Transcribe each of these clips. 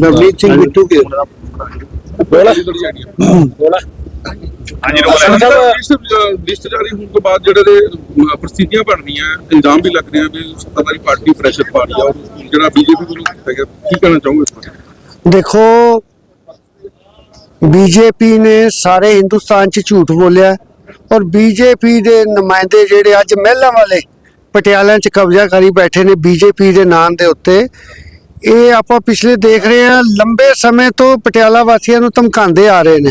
ਨਵਨੀਤ ਸਿੰਘ ਬਿੱਟੂ ਕੇ ਹਾਂਜੀ ਲਿਸਟ ਜਾਰੀ ਹੋਣ ਤੋਂ ਬਾਅਦ ਜਿਹੜੇ ਦੇ ਪ੍ਰਸਥਿਤੀਆਂ ਬਣ ਰਹੀਆਂ ਇਲਜ਼ਾਮ ਵੀ ਲੱਗ ਰਹੇ ਵੀ ਸੱਤਾਧਾਰੀ ਪਾਰਟੀ ਪ੍ਰੈਸ਼ਰ ਪਾ ਰਹੀ ਆ ਔਰ ਜਿਹੜਾ ਬੀਜੇਪੀ ਵੱਲੋਂ ਕੀਤਾ ਗਿਆ ਕੀ ਕਹਿਣਾ ਚਾਹੋਗੇ ਇਸ ਬਾਰੇ ਦੇਖੋ ਬੀਜੇਪੀ ਨੇ ਸਾਰੇ ਹਿੰਦੁਸਤਾਨ 'ਚ ਝੂਠ ਬੋਲਿਆ ਔਰ ਬੀਜੇਪੀ ਦੇ ਨੁਮਾਇੰਦੇ ਜਿਹੜੇ ਅੱਜ ਮਹਿਲਾਂ ਵਾਲੇ ਪਟਿਆਲਾ 'ਚ ਕਬਜ਼ਾ ਕਰੀ ਬੈਠੇ ਨੇ ਬੀਜੇਪੀ ਦੇ ਨਾਂ ਦੇ ਉੱਤੇ। ਇਹ ਆਪਾਂ ਪਿਛਲੇ ਦੇਖ ਰਹੇ ਹਾਂ, ਲੰਬੇ ਸਮੇਂ ਤੋਂ ਪਟਿਆਲਾ ਵਾਸੀਆਂ ਨੂੰ ਧਮਕਾਉਂਦੇ ਆ ਰਹੇ ਨੇ।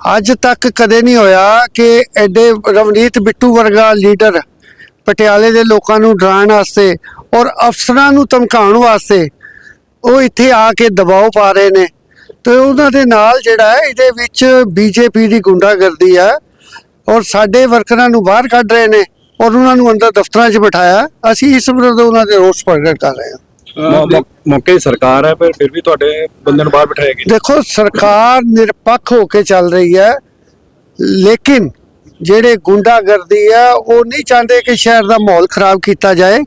ਅੱਜ ਤੱਕ ਕਦੇ ਨਹੀਂ ਹੋਇਆ ਕਿ ਐਡੇ ਰਵਨੀਤ ਬਿੱਟੂ ਵਰਗਾ ਲੀਡਰ ਪਟਿਆਲੇ ਦੇ ਲੋਕਾਂ ਨੂੰ ਡਰਾਉਣ ਵਾਸਤੇ ਔਰ ਅਫਸਰਾਂ ਨੂੰ ਧਮਕਾਉਣ ਵਾਸਤੇ ਉਹ ਇੱਥੇ ਆ ਕੇ ਦਬਾਅ ਪਾ ਰਹੇ ਨੇ। ਤੇ ਉਹਨਾਂ ਦੇ ਨਾਲ ਜਿਹੜਾ ਹੈ, ਇਹਦੇ ਵਿੱਚ ਬੀਜੇਪੀ ਦੀ ਗੁੰਡਾਗਰਦੀ ਹੈ ਔਰ ਸਾਡੇ ਵਰਕਰਾਂ ਨੂੰ ਬਾਹਰ ਕੱਢ ਰਹੇ ਨੇ। ਔਰ ਉਹਨਾਂ ਨੂੰ ਅੰਦਰ ਦਫ਼ਤਰਾਂ 'ਚ ਬਿਠਾਇਆ। ਅਸੀਂ ਇਸ ਵਿਰੁੱਧ ਉਹਨਾਂ ਦੇ ਰੋਸ ਪ੍ਰਗਟ ਕਰ ਰਹੇ ਹਾਂ। ਮੌ- ਮੌ- ਮੌਕੇ ਦੀ ਸਰਕਾਰ ਹੈ ਪਰ ਫਿਰ ਵੀ ਤੁਹਾਡੇ ਬੰਦੇ ਨੂੰ ਬਾਹਰ ਬਿਠਾਇਆ ਗਿਆ? ਦੇਖੋ ਸਰਕਾਰ ਨਿਰਪੱਖ ਹੋ ਕੇ ਚੱਲ ਰਹੀ ਹੈ ਲੇਕਿਨ ਜਿਹੜੇ ਗੁੰਡਾਗਰਦੀ ਹੈ ਉਹ ਨਹੀਂ ਚਾਹੁੰਦੇ ਕਿ ਸ਼ਹਿਰ ਦਾ ਮਾਹੌਲ ਖਰਾਬ ਕੀਤਾ ਜਾਏ।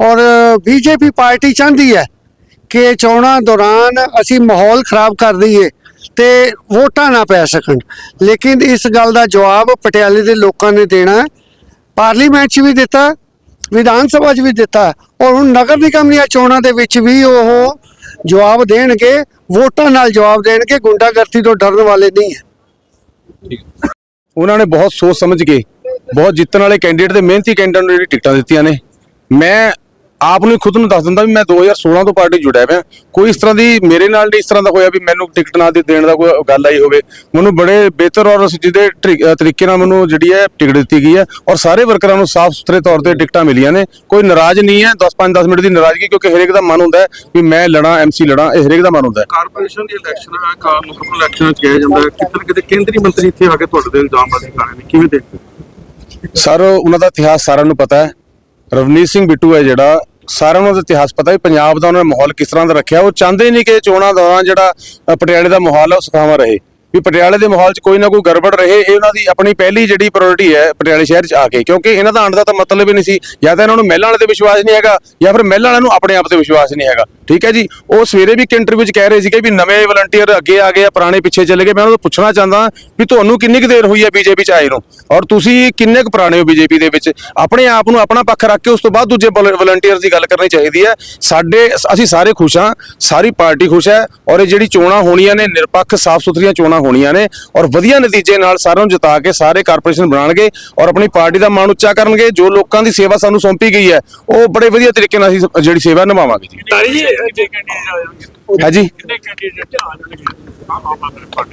ਔਰ ਬੀਜੇਪੀ ਪਾਰਟੀ ਚਾਹੁੰਦੀ ਹੈ ਕਿ ਚੋਣਾਂ ਦੌਰਾਨ ਅਸੀਂ ਮਾਹੌਲ ਖਰਾਬ ਕਰ ਦਈਏ ਤੇ ਵੋਟਾਂ ਨਾ ਪੈ ਸਕਣ। ਲੇਕਿਨ ਇਸ ਗੱਲ ਦਾ ਜਵਾਬ ਪਟਿਆਲੇ ਦੇ ਲੋਕਾਂ ਨੇ ਦੇਣਾ ਹੈ। ਪਾਰਲੀਮੈਂਟ 'ਚ ਵੀ ਦਿੱਤਾ, ਵਿਧਾਨ ਸਭਾ 'ਚ ਵੀ ਦਿੱਤਾ। ਔਰ ਹੁਣ ਨਗਰ ਨਿਗਮ ਦੀਆਂ ਚੋਣਾਂ ਦੇ ਵਿੱਚ ਵੀ ਉਹ ਜਵਾਬ ਦੇਣਗੇ, ਵੋਟਾਂ ਨਾਲ ਜਵਾਬ ਦੇਣਗੇ, ਗੁੰਡਾਗਰਦੀ ਤੋਂ ਡਰਨ ਵਾਲੇ ਨਹੀਂ ਹੈ। ਉਹਨਾਂ ਨੇ ਬਹੁਤ ਸੋਚ ਸਮਝ ਕੇ, ਬਹੁਤ ਜਿੱਤਣ ਵਾਲੇ ਕੈਂਡੀਡੇਟ ਤੇ ਮਿਹਨਤੀ ਕੈਂਡੀਡੇਟ ਨੂੰ ਜਿਹੜੀ ਟਿਕਟਾਂ ਦਿੱਤੀਆਂ ਨੇ। ਮੈਂ ਆਪ ਨੂੰ ਖੁਦ ਨੂੰ ਦੱਸ ਦਿੰਦਾ ਵੀ ਮੈਂ 2016 ਤੋਂ ਪਾਰਟੀ ਜੁੜਿਆ ਪਿਆ। ਕੋਈ ਇਸ ਤਰ੍ਹਾਂ ਦੀ ਮੇਰੇ ਨਾਲ ਨਹੀਂ ਇਸ ਤਰ੍ਹਾਂ ਦਾ ਹੋਇਆ ਵੀ ਮੈਨੂੰ ਟਿਕਟ ਨਾ ਦੇ ਦੇਣ ਦਾ ਕੋਈ ਗੱਲ ਆਈ ਹੋਵੇ। ਮੈਨੂੰ ਬੜੇ ਬਿਹਤਰ ਔਰ ਅ, ਤਰੀਕੇ ਨਾਲ ਮੈਨੂੰ ਜਿਹੜੀ ਹੈ ਟਿਕਟ ਦਿੱਤੀ ਗਈ ਹੈ ਔਰ ਸਾਰੇ ਵਰਕਰਾਂ ਨੂੰ ਸਾਫ਼ ਸੁਥਰੇ ਤੌਰ ਤੇ ਟਿਕਟਾਂ ਮਿਲੀਆਂ ਨੇ। ਕੋਈ ਨਾਰਾਜ਼ ਨਹੀਂ ਹੈ 10 5 10 ਮਿੰਟ ਦੀ ਨਾਰਾਜ਼ਗੀ ਕਿਉਂਕਿ ਹਰੇਕ ਦਾ ਮਨ ਹੁੰਦਾ ਹੈ ਵੀ ਮੈਂ ਲੜਾਂ ਐਮਸੀ ਲੜਾਂ ਇਹ ਹਰੇਕ ਦਾ ਮਨ ਹੁੰਦਾ ਹੈ। ਕਾਰਪੋਰੇਸ਼ਨ ਦੀ ਇਲੈਕਸ਼ਨ ਹੈ ਕਾਰ ਮੁਕਮ ਇਲੈਕਸ਼ਨ ਚ ਕਿਹਾ ਜਾਂਦਾ ਹੈ। ਕਿਤੇ ਕਿਤੇ ਕੇਂਦਰੀ ਮੰਤਰੀ ਇੱਥੇ ਆ ਕੇ ਤੁਹਾਡੇ ਤੇ ਇਲਜ਼ਾਮ ਰਹੇ ਨੇ। ਕਿਵੇਂ ਦੇਖਦੇ? ਸਰ ਉਹਨਾਂ ਦਾ ਇਤਿਹਾਸ ਸਾਰਿਆਂ ਨੂੰ ਪਤਾ ਹੈ। ਰਵਨੀਤ ਸਿੰਘ ਬਿੱਟੂ ਹੈ ਜਿਹੜਾ, ਸਾਰਿਆਂ ਨੂੰ ਉਹਦਾ ਇਤਿਹਾਸ ਪਤਾ ਵੀ ਪੰਜਾਬ ਦਾ ਉਹਨਾਂ ਨੇ ਮਾਹੌਲ ਕਿਸ ਤਰ੍ਹਾਂ ਦਾ ਰੱਖਿਆ। ਉਹ ਚਾਹੁੰਦੇ ਨਹੀਂ ਕਿ ਚੋਣਾਂ ਦੌਰਾਨ ਜਿਹੜਾ ਪਟਿਆਲੇ ਦਾ ਮਾਹੌਲ ਹੈ ਉਹ ਸੁਖਾਵਾਂ ਰਹੇ। ਵੀ ਪਟਿਆਲੇ ਦੇ ਮਾਹੌਲ 'ਚ ਕੋਈ ਨਾ ਕੋਈ ਗੜਬੜ ਰਹੇ, ਇਹ ਉਹਨਾਂ ਦੀ ਆਪਣੀ ਪਹਿਲੀ ਜਿਹੜੀ ਪ੍ਰਾਇੋਰਟੀ ਹੈ ਪਟਿਆਲੇ ਸ਼ਹਿਰ 'ਚ ਆ ਕੇ। ਕਿਉਂਕਿ ਇਹਨਾਂ ਦਾ ਆਉਣ ਦਾ ਤਾਂ ਮਤਲਬ ਹੀ ਨਹੀਂ ਸੀ, ਜਾਂ ਤਾਂ ਇਹਨਾਂ ਨੂੰ ਮਹਿਲਾਂ ਵਾਲੇ ਤੇ ਵਿਸ਼ਵਾਸ ਨਹੀਂ ਹੈਗਾ, ਜਾਂ ਫਿਰ ਮਹਿਲਾਂ ਵਾਲਿਆਂ ਨੂੰ ਆਪਣੇ ਆਪ ਤੇ ਵਿਸ਼ਵਾਸ ਨਹੀਂ ਹੈਗਾ। ਠੀਕ ਹੈ ਜੀ? ਉਹ ਸਵੇਰੇ ਵੀ ਇੱਕ ਇੰਟਰਵਿਊ 'ਚ ਕਹਿ ਰਹੇ ਸੀਗੇ ਵੀ ਨਵੇਂ ਵਲੰਟੀਅਰ ਅੱਗੇ ਆ ਗਏ ਆ, ਪੁਰਾਣੇ ਪਿੱਛੇ ਚਲੇ ਗਏ। ਮੈਂ ਉਹਨਾਂ ਤੋਂ ਪੁੱਛਣਾ ਚਾਹੁੰਦਾ ਵੀ ਤੁਹਾਨੂੰ ਕਿੰਨੀ ਕੁ ਦੇਰ ਹੋਈ ਹੈ ਬੀਜੇਪੀ 'ਚ ਆਏ ਨੂੰ? ਔਰ ਤੁਸੀਂ ਕਿੰਨੇ ਕੁ ਪੁਰਾਣੇ ਹੋ ਬੀਜੇਪੀ ਦੇ ਵਿੱਚ? ਆਪਣੇ ਆਪ ਨੂੰ ਆਪਣਾ ਪੱਖ ਰੱਖ ਕੇ ਉਸ ਤੋਂ ਬਾਅਦ ਦੂਜੇ ਵਲੰਟੀਅਰਸ ਦੀ ਗੱਲ ਕਰਨੀ ਚਾਹੀਦੀ ਹੈ। ਸਾਡੇ ਅਸੀਂ ਸਾਰੇ ਖੁਸ਼ ਹਾਂ, ਸਾਰੀ ਪਾਰਟੀ ਖੁਸ਼ ਹੈ ਔਰ ਇਹ ਜਿਹੜੀ ਚੋਣਾਂ ਹੋਣੀਆਂ ਨੇ, ਨਿਰਪੱਖ ਸਾਫ਼ ਸੁਥਰੀਆਂ ਚੋਣਾਂ ਹੋਣੀਆਂ ਨੇ ਔਰ ਵਧੀਆ ਨਤੀਜੇ ਨਾਲ ਸਾਰਿਆਂ ਨੂੰ ਜਿਤਾ ਕੇ ਸਾਰੇ ਕਾਰਪੋਰੇਸ਼ਨ ਬਣਾਉਣਗੇ ਔਰ ਆਪਣੀ ਪਾਰਟੀ ਦਾ ਮਾਣ ਉੱਚਾ ਕਰਨਗੇ। ਜੋ ਲੋਕਾਂ ਦੀ ਸੇਵਾ ਸਾਨੂੰ ਸੌਂਪੀ ਗਈ ਹੈ, ਉਹ ਬੜੇ ਵਧੀਆ ਤਰੀਕੇ ਨਾਲ ਅਸੀਂ ਜਿਹੜੀ ਸੇਵਾ ਨਿਭਾਵਾਂਗੇ ਜੀ। ਤਾਰੀ ਜੀ ਜੇ ਕੈਂਡੀਡੇਟ ਹੈ ਜੀ ਕਿੰਨੇ ਕੈਂਡੀਡੇਟ ਆ ਜਾਣਗੇ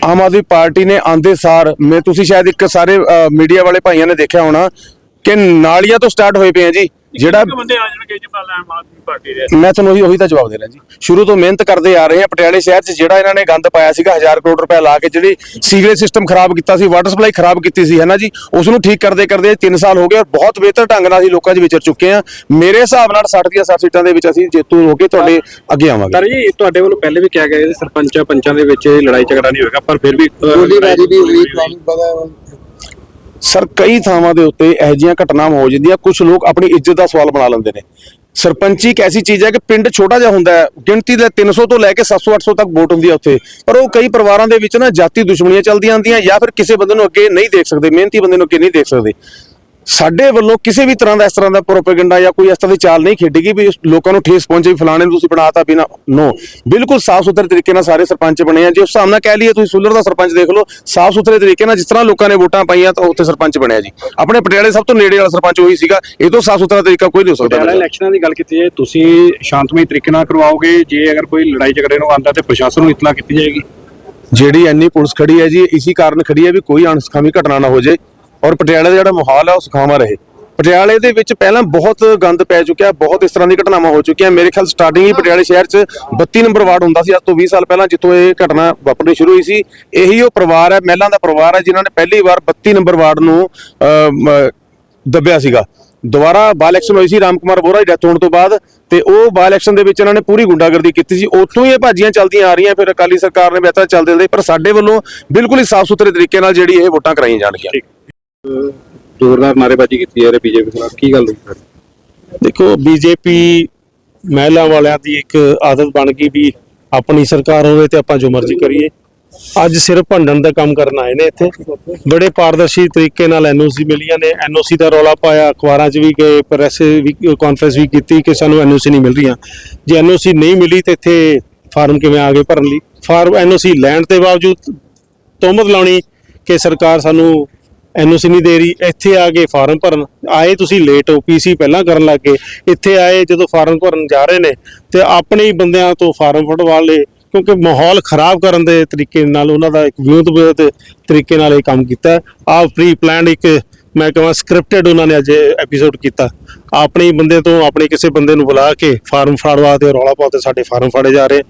ਆਮ ਆਦਮੀ ਪਾਰਟੀ ਨੇ ਆਂਦੇ ਸਾਰ, ਮੈਂ ਤੁਸੀਂ ਸ਼ਾਇਦ ਇੱਕ ਸਾਰੇ ਮੀਡੀਆ ਵਾਲੇ ਭਾਈਆਂ ਨੇ ਦੇਖਿਆ ਹੋਣਾ ਕਿ ਨਾਲੀਆਂ ਤੋਂ ਸਟਾਰਟ ਹੋਏ ਪਏ ਆ ਜੀ। ਜਿਹੜਾ ਬੰਦੇ ਆ ਜਾਣਗੇ ਜੀ ਪਹਿਲਾਂ ਆਮ ਆਦਮੀ ਪਾਰਟੀ ਦੇ। ਮੈਂ ਤੁਹਾਨੂੰ ਉਹੀ ਉਹੀ ਤਾਂ ਜਵਾਬ ਦੇ ਰਿਹਾ ਜੀ। ਸ਼ੁਰੂ ਤੋਂ ਮਿਹਨਤ ਕਰਦੇ ਆ ਰਹੇ ਆ ਪਟਿਆਲੇ ਸ਼ਹਿਰ 'ਚ ਜਿਹੜਾ ਇਹਨਾਂ ਨੇ ਗੰਦ ਪਾਇਆ ਸੀਗਾ 1000 ਕਰੋੜ ਰੁਪਏ ਲਾ ਕੇ ਜਿਹੜੀ ਸੀਵਰੇਜ ਸਿਸਟਮ ਖਰਾਬ ਕੀਤਾ ਸੀ ਵਾਟਰ ਸਪਲਾਈ ਖਰਾਬ ਕੀਤੀ ਸੀ ਹੈ ਨਾ ਜੀ? ਉਸ ਨੂੰ ਠੀਕ ਕਰਦੇ ਕਰਦੇ 3 ਸਾਲ ਹੋ ਗਏ ਔਰ ਬਹੁਤ ਬਿਹਤਰ ਢੰਗ ਨਾਲ ਅਸੀਂ ਲੋਕਾਂ 'ਚ ਵਿਚਰ ਚੁੱਕੇ ਆ ਮੇਰੇ ਹਿਸਾਬ ਨਾਲ 60 ਦੀਆਂ 60 ਸੀਟਾਂ ਦੇ ਵਿੱਚ ਅਸੀਂ ਜੇਤੂ ਹੋ ਕੇ ਤੁਹਾਡੇ ਅੱਗੇ ਆਵਾਂਗੇ। ਸਰ ਜੀ ਤੁਹਾਡੇ ਵੱਲੋਂ ਪਹਿਲੇ ਵੀ ਕਿਹਾ ਗਿਆ ਕਿ ਸਰਪੰਚਾਂ ਪੰਚਾਂ ਦੇ ਵਿੱਚ ਇਹ ਲੜਾਈ ਝਗੜਾ ਨਹੀਂ ਹੋਏਗਾ ਪਰ ਫਿਰ ਵੀ ਅਹ, ਗੋਲੀਬਾਰੀ ਵੀ ਹੋਈ ਤੁਹਾਨੂੰ ਪਤਾ ਸਰ, ਕਈ ਥਾਵਾਂ ਦੇ ਉੱਤੇ ਇਹੋ ਜਿਹੀਆਂ ਘਟਨਾਵਾਂ ਹੋ ਜਾਂਦੀਆਂ। ਕੁਝ ਲੋਕ ਆਪਣੀ ਇੱਜ਼ਤ ਦਾ ਸਵਾਲ ਬਣਾ ਲੈਂਦੇ ਨੇ। ਸਰਪੰਚੀ ਇੱਕ ਐਸੀ ਚੀਜ਼ ਹੈ ਕਿ ਪਿੰਡ ਛੋਟਾ ਜਿਹਾ ਹੁੰਦਾ ਹੈ। ਗਿਣਤੀ ਦੇ 300 ਤੋਂ ਲੈ ਕੇ 700 800 ਤੱਕ ਵੋਟ ਹੁੰਦੀ ਹੈ ਉੱਥੇ। ਪਰ ਉਹ ਕਈ ਪਰਿਵਾਰਾਂ ਦੇ ਵਿੱਚ ਨਾ ਜਾਤੀ ਦੁਸ਼ਮਣੀਆਂ ਚੱਲਦੀਆਂ ਹੁੰਦੀਆਂ ਜਾਂ ਫਿਰ ਕਿਸੇ ਬੰਦੇ ਨੂੰ ਅੱਗੇ ਨਹੀਂ ਦੇਖ ਸਕਦੇ, ਮਿਹਨਤੀ ਬੰਦੇ ਨੂੰ ਅੱਗੇ ਨਹੀਂ ਦੇਖ ਸਕਦੇ। ਸਾਡੇ ਵੱਲੋਂ ਕਿਸੇ ਵੀ ਤਰ੍ਹਾਂ ਦਾ ਇਸ ਤਰ੍ਹਾਂ ਦਾ ਪ੍ਰੋਪੇਗੈਂਡਾ ਜਾਂ ਕੋਈ ਇਸ ਤਰ੍ਹਾਂ ਦੀ ਚਾਲ ਨਹੀਂ ਖੇਡੇਗੀ ਵੀ ਲੋਕਾਂ ਨੂੰ ਠੇਸ ਪਹੁੰਚੇ ਵੀ ਫਲਾਣੇ ਨੂੰ ਤੁਸੀਂ ਬਣਾਤਾ ਬਿਨਾ ਨੋ ਬਿਲਕੁਲ ਸਾਫ਼ ਸੁਥਰੇ ਤਰੀਕੇ ਨਾਲ ਸਾਰੇ ਸਰਪੰਚ ਬਣੇ ਆ। ਜੇ ਉਸ ਹਿਸਾਬ ਨਾਲ ਕਹਿ ਲਈਏ ਤੁਸੀਂ ਸੁਲਰ ਦਾ ਸਰਪੰਚ ਦੇਖ ਲਓ ਸਾਫ਼ ਸੁਥਰੇ ਤਰੀਕੇ ਨਾਲ ਜਿਸ ਤਰ੍ਹਾਂ ਲੋਕਾਂ ਨੇ ਵੋਟਾਂ ਪਾਈਆਂ ਤਾਂ ਉੱਥੇ ਸਰਪੰਚ ਬਣਿਆ ਜੀ। ਆਪਣੇ ਪਟਿਆਲੇ ਸਭ ਤੋਂ ਨੇੜੇ ਵਾਲਾ ਸਰਪੰਚ ਉਹੀ ਸੀਗਾ ਇਹ ਤੋਂ ਸਾਫ਼ ਸੁਥਰਾ ਤਰੀਕਾ ਕੋਈ ਨਹੀਂ ਹੋ ਸਕਦਾ ਪਟਿਆਲਾ। ਇਲੈਕਸ਼ਨਾਂ ਦੀ ਗੱਲ ਕੀਤੀ ਹੈ ਤੁਸੀਂ ਸ਼ਾਂਤਮਈ ਤਰੀਕੇ ਨਾਲ ਕਰਵਾਓਗੇ ਜੇ ਅਗਰ ਕੋਈ ਲੜਾਈ ਝਗੜੇ ਨੂੰ ਆਂਦਾ ਤੇ ਪ੍ਰਸ਼ਾਸਨ ਨੂੰ ਇਤਲਾ ਕੀਤੀ ਜਾਏਗੀ? ਜਿਹੜੀ ਇੰਨੀ ਪੁਲਿਸ ਖੜੀ ਹੈ ਜੀ ਇਸੇ ਕਾਰਨ ਖੜੀ ਹੈ ਵੀ ਕੋਈ ਅਣਸਖਾਵੀ ਘਟਨਾ ਨਾ ਹੋ ਜਾਏ। ਔਰ ਪਟਿਆਲੇ ਦਾ ਜਿਹੜਾ ਮਾਹੌਲ ਹੈ ਉਹ ਸੁਖਾਵਾਂ ਰਹੇ। ਪਟਿਆਲੇ ਦੇ ਵਿੱਚ ਪਹਿਲਾਂ ਬਹੁਤ ਗੰਦ ਪੈ ਚੁੱਕਿਆ, ਬਹੁਤ ਇਸ ਤਰ੍ਹਾਂ ਦੀ ਘਟਨਾਵਾਂ ਹੋ ਚੁੱਕੀਆਂ। ਮੇਰੇ ਖਿਆਲ ਸਟਾਰਟਿੰਗ ਹੀ ਪਟਿਆਲੇ ਸ਼ਹਿਰ 'ਚ 32 ਨੰਬਰ ਵਾਰਡ ਹੁੰਦਾ ਸੀ। ਅੱਜ ਤੋਂ 20 ਸਾਲ ਪਹਿਲਾਂ ਜਿੱਥੋਂ ਇਹ ਘਟਨਾ ਵਾਪਰਨੀ ਸ਼ੁਰੂ ਹੋਈ ਸੀ। ਇਹੀ ਉਹ ਪਰਿਵਾਰ ਹੈ ਮਹਿਲਾਂ ਦਾ ਪਰਿਵਾਰ ਹੈ ਜਿਨ੍ਹਾਂ ਨੇ ਪਹਿਲੀ ਵਾਰ 32 ਨੰਬਰ ਵਾਰਡ ਨੂੰ ਦੱਬਿਆ ਸੀਗਾ। ਦੁਬਾਰਾ ਬਾਲ ਇਲੈਕਸ਼ਨ ਹੋਈ ਸੀ, ਰਾਮ ਕੁਮਾਰ ਬੋਰਾ ਦੀ ਡੈਥ ਹੋਣ ਤੋਂ ਬਾਅਦ ਤੇ ਉਹ ਬਾਲ ਇਲੈਕਸ਼ਨ ਦੇ ਵਿੱਚ ਇਹਨਾਂ ਨੇ ਪੂਰੀ ਗੁੰਡਾਗਰਦੀ ਕੀਤੀ ਸੀ। ਉੱਥੋਂ ਹੀ ਇਹ ਭਾਜੀਆਂ ਚੱਲਦੀਆਂ ਆ ਰਹੀਆਂ, ਫਿਰ ਅਕਾਲੀ ਸਰਕਾਰ ਨੇ ਬਿਹਤਰ ਚੱਲਦੇ ਚੱਲਦੇ ਪਰ ਸਾਡੇ ਵੱਲੋਂ ਬਿਲਕੁਲ ਹੀ ਸਾਫ਼ ਸੁਥਰੇ ਤਰੀਕੇ ਨਾਲ ਜਿਹੜੀ ਇਹ ਵੋਟਾਂ ਕਰਾਈਆਂ ਜਾਣਗੀਆਂ। ਜ਼ੋਰਦਾਰ ਨਾਰੇਬਾਜ਼ੀ ਕੀਤੀ ਹੈ ਬੀਜੇਪੀ ਖਿਲਾਫ। ਕੀ ਗੱਲ ਹੋਈ ਸਰ? ਦੇਖੋ, ਬੀਜੇਪੀ ਮਹਿਲਾ ਵਾਲਿਆਂ ਦੀ ਇੱਕ ਆਦਤ ਬਣ ਗਈ ਵੀ ਆਪਣੀ ਸਰਕਾਰ ਹੋਵੇ ਤੇ ਆਪਾਂ ਜੋ ਮਰਜ਼ੀ ਕਰੀਏ। ਅੱਜ ਸਿਰਫ ਭੰਡਣ ਦਾ ਕੰਮ ਕਰਨ ਆਏ ਨੇ ਇੱਥੇ। ਬੜੇ ਪਾਰਦਰਸ਼ੀ ਤਰੀਕੇ ਨਾਲ ਐਨਓਸੀ ਮਿਲੀਆਂ ਨੇ। ਐਨਓਸੀ ਦਾ ਰੌਲਾ ਪਾਇਆ, ਅਖਬਾਰਾਂ 'ਚ ਵੀ ਗਏ, ਪ੍ਰੈਸ ਵੀ ਕਾਨਫਰੰਸ ਵੀ ਕੀਤੀ ਕਿ ਸਾਨੂੰ ਐਨਓਸੀ ਨਹੀਂ ਮਿਲ ਰਹੀਆਂ। ਜੇ ਐਨਓਸੀ ਨਹੀਂ ਮਿਲੀ ਤੇ ਇੱਥੇ ਫਾਰਮ ਕਿਵੇਂ ਆ ਗਏ ਭਰਨ ਲਈ? ਫਾਰਮ ਐਨਓਸੀ ਲੈਣ ਦੇ ਬਾਵਜੂਦ ਤੋਮਤ ਲਾਉਣੀ ਕਿ ਸਰਕਾਰ ਸਾਨੂੰ ਐਨਓਸੀ ਨਹੀਂ ਦੇ ਰਹੀ, ਇੱਥੇ ਆ ਕੇ ਫਾਰਮ ਭਰਨ। ਆਏ ਤੁਸੀਂ ਲੇਟ ਹੋ ਪੀਸੀ ਪਹਿਲਾਂ ਕਰਨ ਲੱਗ ਗਏ। ਇੱਥੇ ਆਏ ਜਦੋਂ ਫਾਰਮ ਭਰਨ ਜਾ ਰਹੇ ਨੇ ਤੇ ਆਪਣੇ ਹੀ ਬੰਦਿਆਂ ਤੋਂ ਫਾਰਮ ਫੜਵਾ ਲਏ ਕਿਉਂਕਿ ਮਾਹੌਲ ਖਰਾਬ ਕਰਨ ਦੇ ਤਰੀਕੇ ਨਾਲ ਉਹਨਾਂ ਦਾ ਇੱਕ ਵਿਉਂਤ ਤਰੀਕੇ ਨਾਲ ਇਹ ਕੰਮ ਕੀਤਾ। ਆ ਪ੍ਰੀ ਪਲਾਨਡ ਇੱਕ ਮੈਂ ਕਹਾਂ ਸਕ੍ਰਿਪਟਡ ਉਹਨਾਂ ਨੇ ਅੱਜ ਐਪੀਸੋਡ ਕੀਤਾ। ਆਪਣੇ ਹੀ ਬੰਦੇ ਤੋਂ ਆਪਣੇ ਕਿਸੇ ਬੰਦੇ ਨੂੰ ਬੁਲਾ ਕੇ ਫਾਰਮ ਫੜਵਾ ਤੇ ਰੌਲਾ ਪਾਉਂਦੇ ਸਾਡੇ ਫਾਰਮ ਫੜੇ ਜਾ ਰਹੇ।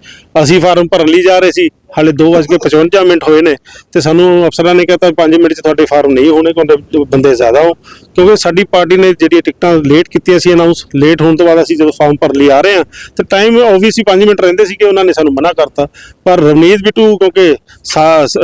ਅਸੀਂ ਫਾਰਮ ਭਰਨ ਲਈ ਜਾ ਰਹੇ ਸੀ, ਹਾਲੇ 2:55 ਮਿੰਟ ਹੋਏ ਨੇ ਤੇ ਸਾਨੂੰ ਅਫਸਰਾਂ ਨੇ ਕਹਿਤਾ 5 ਮਿੰਟ ਚ ਤੁਹਾਡੇ ਫਾਰਮ ਨਹੀਂ ਹੋਣੇ ਕਿਉਂਕਿ ਬੰਦੇ ਜ਼ਿਆਦਾ ਹੋ ਕਿਉਂਕਿ ਸਾਡੀ ਪਾਰਟੀ ਨੇ ਜਿਹੜੀ ਟਿਕਟਾਂ ਲੇਟ ਕੀਤੀਆਂ ਸੀ ਅਨਾਉਂਸ ਲੇਟ ਹੋਣ ਤੋਂ ਬਾਅਦ ਅਸੀਂ ਜਦੋਂ ਫਾਰਮ ਭਰ ਲਈ ਆ ਰਹੇ ਹਾਂ, ਤੇ ਟਾਈਮ ਆਬਵੀਅਸਲੀ 5 ਮਿੰਟ ਰਹਿੰਦੇ ਸੀ ਕਿ ਉਹਨਾਂ ਨੇ ਸਾਨੂੰ ਮਨਾ ਕਰਤਾ। ਪਰ ਰਵਨੀਤ ਬਿੱਟੂ ਕਿਉਂਕਿ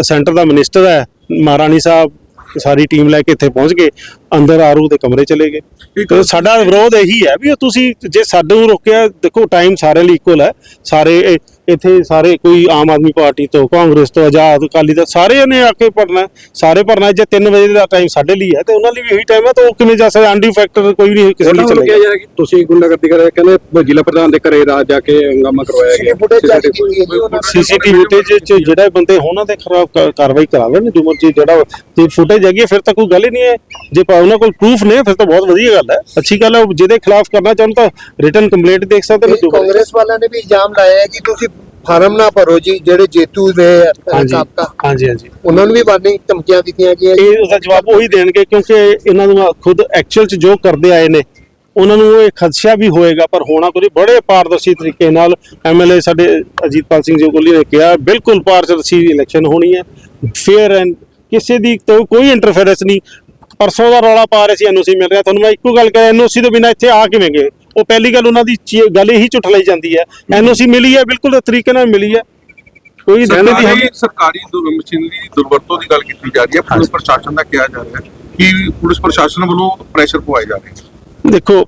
ਸੈਂਟਰ ਦਾ ਮਿਨਿਸਟਰ ਹੈ, ਮਹਾਰਾਣੀ ਸਾਹਿਬ ਸਾਰੀ ਟੀਮ ਲੈ ਕੇ ਇੱਥੇ ਪਹੁੰਚ ਗਏ ਅੰਦਰ ਆਰੂ ਦੇ ਕਮਰੇ ਚਲੇ ਗਏ। ਤੇ ਸਾਡਾ ਵਿਰੋਧ ਇਹੀ ਹੈ ਵੀ ਤੁਸੀਂ ਜੇ ਸਾਨੂੰ ਰੋਕਿਆ ਦੇਖੋ ਟਾਈਮ ਸਾਰਿਆਂ ਲਈ ਇਕੁਅਲ ਹੈ ਸਾਰੇ ਇੱਥੇ ਸਾਰੇ ਕੋਈ ਆਮ ਆਦਮੀ ਪਾਰਟੀ ਤੋਂ ਕਾਂਗਰਸ ਤੋਂ ਆਜ਼ਾਦ ਅਕਾਲੀ ਦਾ ਸਾਰਿਆਂ ਨੇ ਆ ਕੇ ਭਰਨਾ ਜੇ 3 ਵਜੇ ਦਾ ਟਾਈਮ ਸਾਡੇ ਲਈ ਹੈ ਤੇ ਉਹਨਾਂ ਲਈ ਵੀ ਇਹੀ ਟਾਈਮ ਹੈ ਤਾਂ ਉਹ ਕਿਵੇਂ ਜਾ ਸਕਦਾ? ਅਨਡੀ ਫੈਕਟਰ ਕੋਈ ਨਹੀਂ ਕਿਸੇ ਲਈ ਨੂੰ ਚੱਲੇਗਾ। ਤੁਸੀਂ ਗੁੰਡਾਗਰਦੀ ਕਰ ਰਹੇ ਕਹਿੰਦੇ ਜ਼ਿਲ੍ਹਾ ਪ੍ਰਧਾਨ ਦੇ ਘਰੇ ਰਾਤ ਜਾ ਕੇ ਹੰਗਾਮਾ ਕਰਵਾਇਆ ਗਿਆ। ਸੀਸੀਟੀਵੀ ਫੁਟੇਜ ਚ ਜਿਹੜੇ ਬੰਦੇ ਉਹਨਾਂ ਤੇ ਖਰਾਬ ਕਾਰਵਾਈ ਕਰਾ ਲੈਣ ਜੋ ਮਰਜ਼ੀ ਜਿਹੜਾ ਜੇ ਫੁਟੇਜ ਹੈਗੀ ਫਿਰ ਤਾਂ ਕੋਈ ਗੱਲ ਹੀ ਨਹੀਂ ਹੈ। ਜੇ ਪਾ- ਉਹਨਾਂ ਕੋਲ ਪ੍ਰੂਫ ਨੇ ਫਿਰ ਤਾਂ ਬਹੁਤ ਵਧੀਆ ਗੱਲ ਹੈ। ਅੱਛੀ ਗੱਲ ਹੈ ਉਹ ਜਿਹਦੇ ਖਿਲਾਫ ਕਰਨਾ ਚਾਹੁਣ ਤਾਂ ਰਿਟਨ ਕੰਪਲੇਂਟ ਦੇਖ ਸਕਦੇ ਨੇ। ਕਾਂਗਰਸ ਵਾਲਿਆਂ ਨੇ ਵੀ ਇਲਜ਼ਾਮ ਲਾਇਆ ਹੈ ਕਿ ਤੁਸੀਂ ਫਾਰਮ ਨਾ ਭਰੋ ਜੀ ਜਿਹੜੇ ਜੇਤੂ ਹਾਂਜੀ ਸਾਬਕਾ। ਹਾਂਜੀ ਹਾਂਜੀ। ਉਹਨਾਂ ਨੂੰ ਵੀ ਵਾਰਨਿੰਗ ਧਮਕੀਆਂ ਦਿੱਤੀਆਂ ਗਈਆਂ ਇਹ ਉਹਦਾ ਜਵਾਬ ਉਹੀ ਦੇਣਗੇ ਕਿਉਂਕਿ ਇਹਨਾਂ ਨੂੰ ਖੁਦ ਐਕਚੁਅਲ ਚ ਜੋ ਕਰਦੇ ਆਏ ਨੇ ਉਹਨਾਂ ਨੂੰ ਇਹ ਖਦਸ਼ਾ ਵੀ ਹੋਏਗਾ ਪਰ ਹੋਣਾ ਕੋਈ ਬੜੇ ਪਾਰਦਰਸ਼ੀ ਤਰੀਕੇ ਨਾਲ ਐਮਐਲਏ ਸਾਡੇ ਅਜੀਤਪਾਲ ਸਿੰਘ ਜੀ ਕੋਲੀ ਨੇ ਕਿਹਾ ਬਿਲਕੁਲ ਪਾਰਦਰਸ਼ੀ ਇਲੈਕਸ਼ਨ ਹੋਣੀ ਹੈ ਫੇਅਰ ਐਂਡ ਕਿਸੇ ਦੀ ਕੋਈ ਇੰਟਰਫੇਰੈਂਸ ਨਹੀਂ। ਪਰਸੋਂ ਦਾ ਰੌਲਾ ਪਾ ਰਹੇ ਸੀ ਐਨਓਸੀ ਮਿਲ ਰਿਹਾ। ਤੁਹਾਨੂੰ ਮੈਂ ਇੱਕੋ ਗੱਲ ਕਹਾਂ ਐਨਓਸੀ ਤੋਂ ਬਿਨਾਂ ਇੱਥੇ ਆ ਕਿਵੇਂ ਗਏ? ਉਹ ਪਹਿਲੀ ਗੱਲ ਉਹਨਾਂ ਦੀ ਚੀ- ਗੱਲ ਇਹੀ ਝੁੱਠ ਲਈ ਜਾਂਦੀ ਹੈ। ਐਨਓਸੀ ਮਿਲੀ ਹੈ ਬਿਲਕੁਲ ਤਰੀਕੇ ਨਾਲ ਮਿਲੀ ਹੈ। ਕੋਈ ਦਿੱਕਤ ਨਹੀਂ ਹੈ ਸਰਕਾਰੀ ਸਰਕਾਰੀ ਮਸ਼ੀਨਰੀ ਦੀ ਦੁਰਵਰਤੋਂ ਦੀ ਗੱਲ ਕੀਤੀ ਜਾ ਰਹੀ ਹੈ ਪੁਲਿਸ ਪ੍ਰਸ਼ਾਸਨ ਦਾ ਕਿਹਾ ਜਾ ਰਿਹਾ ਹੈ ਕਿ ਪੁਲਿਸ ਪ੍ਰਸ਼ਾਸਨ ਵੱਲੋਂ ਪ੍ਰੈਸ਼ਰ ਪਵਾਏ ਜਾ ਰਹੇ ਨੇ। ਦੇਖੋ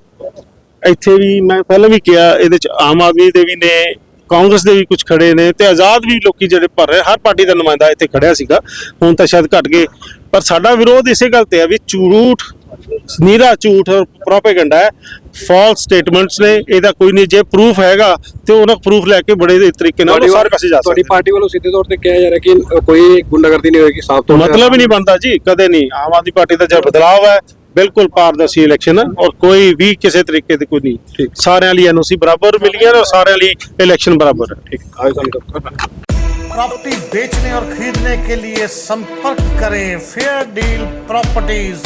ਇੱਥੇ ਵੀ ਮੈਂ ਪਹਿਲਾਂ ਵੀ ਕਿਹਾ ਇਹਦੇ ਚ ਆਮ ਆਦਮੀ ਦੇ ਵੀ ਨੇ ਕਾਂਗਰਸ ਦੇ ਵੀ ਕੁਝ ਖੜੇ ਨੇ ਤੇ ਆਜ਼ਾਦ ਵੀ ਲੋਕੀ ਜਿਹੜੇ ਭਰ ਰਹੇ ਹਰ ਪਾਰਟੀ ਦਾ ਨੁਮਾਇੰਦਾ ਇੱਥੇ ਖੜਿਆ ਸੀਗਾ। ਹੁਣ ਤਾਂ ਸ਼ਾਇਦ ਘਟ ਗਏ। ਪਰ ਸਾਡਾ ਵਿਰੋਧ ਇਸੇ ਗੱਲ ਤੇ ਹੈ ਵੀ ਝੂਠ ਨੀਰਾ ਝੂਠ ਪ੍ਰੋਪੇਗੈਂਡਾ ਹੈ ਫਾਲਸ ਸਟੇਟਮੈਂਟਸ ਨੇ ਇਹਦਾ ਕੋਈ ਨਹੀਂ ਜੇ ਪ੍ਰੂਫ ਹੈਗਾ ਤੇ ਉਹਨਾਂ ਪ੍ਰੂਫ ਲੈ ਕੇ ਬੜੇ ਤਰੀਕੇ ਨਾਲ ਉਹ ਸਾਰੇ ਪਾਸੇ ਜਾ ਤੁਹਾਡੀ ਸਕਦੇ ਪਾਰਟੀ ਵੱਲੋਂ ਸਿੱਧੇ ਤੌਰ ਤੇ ਕਿਹਾ ਜਾ ਰਿਹਾ ਕਿ ਅ, ਕੋਈ ਗੁੰਡਾਗਰਦੀ ਨਹੀਂ ਹੋਏਗੀ ਸਾਫ਼ ਤੌਰ ਤੇ ਮਤਲਬ ਹੀ ਨਹੀਂ ਬਣਦਾ ਜੀ ਕਦੇ ਨਹੀਂ ਆਮ ਆਦਮੀ ਪਾਰਟੀ ਦਾ ਜਿਹੜਾ ਬਦਲਾਅ ਹੈ ਬਿਲਕੁਲ ਪਾਰਦਰਸ਼ੀ ਇਲੈਕਸ਼ਨ ਹੈ ਔਰ ਕੋਈ ਵੀ ਕਿਸੇ ਤਰੀਕੇ ਦੀ ਕੋਈ ਨਹੀਂ ਸਾਰਿਆਂ ਲਈ ਐਨਓਸੀ ਬਰਾਬਰ ਮਿਲੀ ਹੈ ਔਰ ਸਾਰਿਆਂ ਲਈ ਇਲੈਕਸ਼ਨ ਬਰਾਬਰ ਹੈ ਠੀਕ ਆਏ ਸਾਨੂੰ प्रॉपर्टी बेचने और खरीदने के लिए संपर्क करें फेयर डील प्रॉपर्टीज